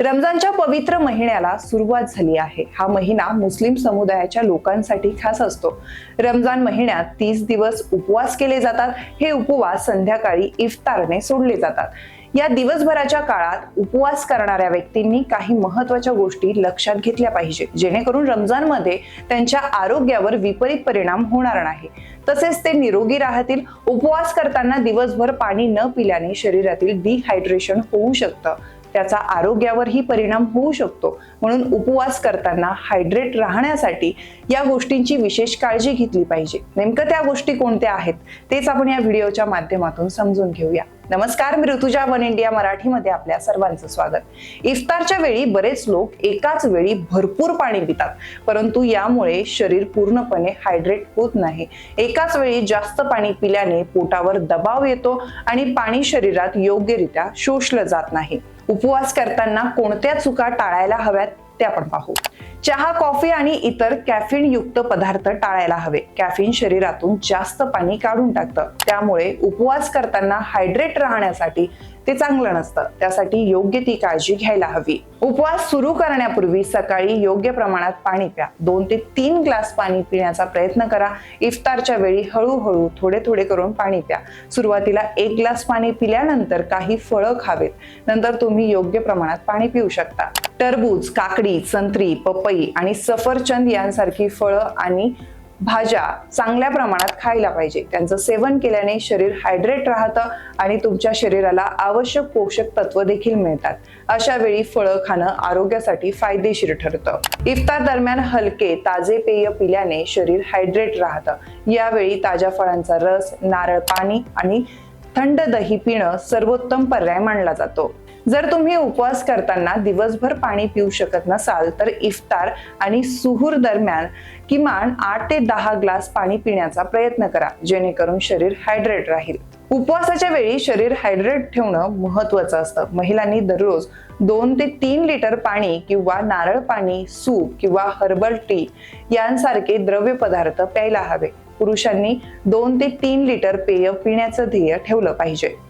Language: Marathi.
रमजानच्या पवित्र महिन्याला सुरुवात झाली आहे. हा महिना मुस्लिम समुदायाच्या लोकांसाठी खास असतो. रमजान महिन्यात तीस दिवस उपवास केले जातात. हे उपवास संध्याकाळी इफ्तारने सोडले जातात. या दिवसभराच्या काळात उपवास करणाऱ्या व्यक्तींनी काही महत्त्वाच्या गोष्टी लक्षात घेतल्या पाहिजे. जेणेकरून रमजानमध्ये त्यांच्या आरोग्यावर विपरीत परिणाम होणार नाही. तसेच ते निरोगी राहतील. उपवास करताना दिवसभर पाणी न पिल्याने शरीरातील डिहायड्रेशन होऊ शकतं. त्याचा आरोग्यावरही परिणाम होऊ शकतो. म्हणून उपवास करताना हायड्रेट राहण्यासाठी या गोष्टींची विशेष काळजी घेतली पाहिजे. नेमकं त्या गोष्टी कोणत्या आहेत? तेच आपण या व्हिडिओच्या माध्यमातून समजून घेऊया. नमस्कार मी ऋतुजा वन इंडिया मराठीमध्ये आपल्या सर्वांचं स्वागत. इफ्तारच्या वेळी बरेच लोक एकाच वेळी भरपूर पाणी पितात. परंतु यामुळे शरीर पूर्णपणे हायड्रेट होत नाही. एकाच वेळी जास्त पाणी पिल्याने पोटावर दबाव येतो आणि पाणी शरीरात योग्यरित्या शोषलं जात नाही. उपवास करताना कोणत्या चुका टाळायला हव्यात ते आपण पाहू. चहा कॉफी आणि इतर कॅफिन युक्त पदार्थ टाळायला हवे. कॅफिन शरीरातून जास्त पाणी काढून टाकतं. त्यामुळे उपवास करताना हायड्रेट राहण्यासाठी ते चांगलं नसतं. त्यासाठी योग्य ती काळजी घ्यायला हवी. उपवास सुरू करण्यापूर्वी सकाळी योग्य प्रमाणात पाणी प्या. दोन ते तीन ग्लास पाणी पिण्याचा प्रयत्न करा. इफ्तारच्या वेळी हळूहळू थोडे थोडे करून पाणी प्या. सुरुवातीला एक ग्लास पाणी पिल्यानंतर काही फळं खावेत. नंतर तुम्ही योग्य प्रमाणात पाणी पिऊ शकता. टरबूज काकडी संत्री पपई आणि सफरचंद यांसारखी फळं आणि भाज्या चांगल्या प्रमाणात खायला पाहिजे. त्यांचं सेवन केल्याने शरीर हायड्रेट राहतं आणि तुमच्या शरीराला आवश्यक पोषक तत्व देखील मिळतात. अशा वेळी फळं खाणं आरोग्यासाठी फायदेशीर ठरतं. इफ्तार दरम्यान हलके ताजे पेय पिल्याने शरीर हायड्रेट राहतं. यावेळी ताज्या फळांचा रस नारळ पाणी आणि थंड दही पिणं सर्वोत्तम पर्याय मानला जातो. जर तुम्ही उपवास करताना दिवसभर पाणी पिऊ शकत नसाल तर इफ्तार आणि सुहूर दरम्यान किमान आठ ते दहा ग्लास पाणी पिण्याचा प्रयत्न करा जेणेकरून शरीर हायड्रेट राहील. उपवासाच्या वेळी शरीर हायड्रेट ठेवणं महत्वाचं असतं. महिलांनी दररोज दोन ते तीन लिटर पाणी किंवा नारळ पाणी सूप किंवा हर्बल टी यांसारखे द्रव्य पदार्थ प्यायला हवे. पुरुषांनी दोन ते तीन लिटर पेय पिण्याचं ध्येय ठेवलं पाहिजे.